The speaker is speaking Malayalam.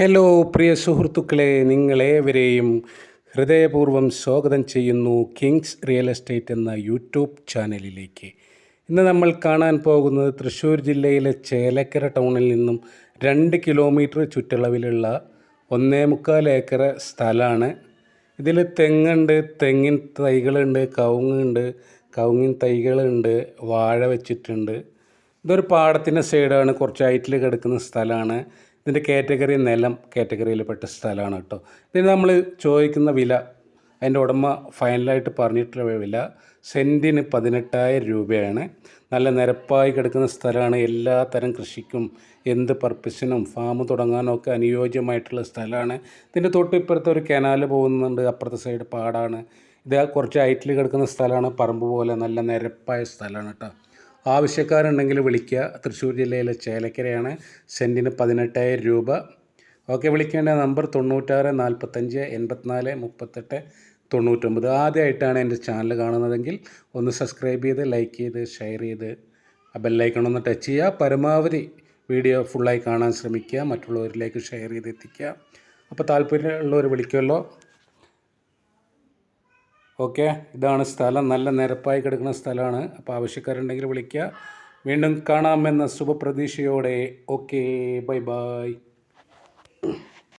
ഹലോ പ്രിയ സുഹൃത്തുക്കളെ നിങ്ങളേവരെയും ഹൃദയപൂർവം സ്വാഗതം ചെയ്യുന്നു കിങ്സ് റിയൽ എസ്റ്റേറ്റ് എന്ന യൂട്യൂബ് ചാനലിലേക്ക്. ഇന്ന് നമ്മൾ കാണാൻ പോകുന്നത് തൃശ്ശൂർ ജില്ലയിലെ ചേലക്കര ടൗണിൽ നിന്നും രണ്ട് കിലോമീറ്റർ ചുറ്റളവിലുള്ള ഒന്നേ മുക്കാൽ ഏക്കർ സ്ഥലമാണ്. ഇതിൽ തെങ്ങുണ്ട് തെങ്ങിൻ തൈകളുണ്ട് കവുങ്ങുണ്ട് കവുങ്ങിൻ തൈകളുണ്ട് വാഴ വെച്ചിട്ടുണ്ട്. ഇതൊരു പാടത്തിന്റെ സൈഡാണ് കുറച്ച് ഹൈറ്റിൽ കിടക്കുന്ന സ്ഥലമാണ്. ഇതിന്റെ കാറ്റഗറി നിലം കാറ്റഗറിയിൽ പെട്ട സ്ഥലമാണ് കേട്ടോ. ഇതിന് നമ്മൾ ചോദിക്കുന്ന വില അതിന്റെ ഉടമ ഫൈനലായിട്ട് പറഞ്ഞിട്ടുള്ള വില സെന്റിന് പതിനെട്ടായിരം രൂപയാണ്. നല്ല നിരപ്പായി കിടക്കുന്ന സ്ഥലമാണ്. എല്ലാ തരം കൃഷിക്കും എന്ത് പർപ്പസിനും ഫാം തുടങ്ങാനൊക്കെ അനുയോജ്യമായിട്ടുള്ള സ്ഥലമാണ്. ഇതിന്റെ തൊട്ട് ഇപ്പുറത്തെ ഒരു കനാൽ പോകുന്നുണ്ട്. അപ്പുറത്തെ സൈഡ് പാടാണ്. ഇത് കുറച്ച് ഹൈറ്റിൽ കിടക്കുന്ന സ്ഥലമാണ്. പറമ്പ് പോലെ നല്ല നിരപ്പായ സ്ഥലമാണ് കേട്ടോ. ആവശ്യക്കാരുണ്ടെങ്കിൽ വിളിക്കുക. തൃശ്ശൂർ ജില്ലയിലെ ചേലക്കരയാണ്. സെന്റിന് പതിനെട്ടായിരം രൂപ. ഓക്കെ വിളിക്കേണ്ട നമ്പർ തൊണ്ണൂറ്റാറ് നാൽപ്പത്തഞ്ച് എൺപത്തിനാല് മുപ്പത്തെട്ട് തൊണ്ണൂറ്റൊമ്പത്. ആദ്യമായിട്ടാണ് എന്റെ ചാനൽ കാണുന്നതെങ്കിൽ ഒന്ന് സബ്സ്ക്രൈബ് ചെയ്ത് ലൈക്ക് ചെയ്ത് ഷെയർ ചെയ്ത് ഒന്ന് ടച്ച് ചെയ്യുക. പരമാവധി വീഡിയോ ഫുള്ളായി കാണാൻ ശ്രമിക്കുക. മറ്റുള്ളവരിലേക്ക് ഷെയർ ചെയ്ത് എത്തിക്കുക. അപ്പോൾ താല്പര്യമുള്ളവർ വിളിക്കുമല്ലോ. ഓക്കെ ഇതാണ് സ്ഥലം. നല്ല നിരപ്പായി കിടക്കുന്ന സ്ഥലമാണ്. അപ്പോൾ ആവശ്യക്കാരുണ്ടെങ്കിൽ വിളിക്കുക. വീണ്ടും കാണാമെന്ന ശുഭപ്രതീക്ഷയോടെ. Okay bye bye.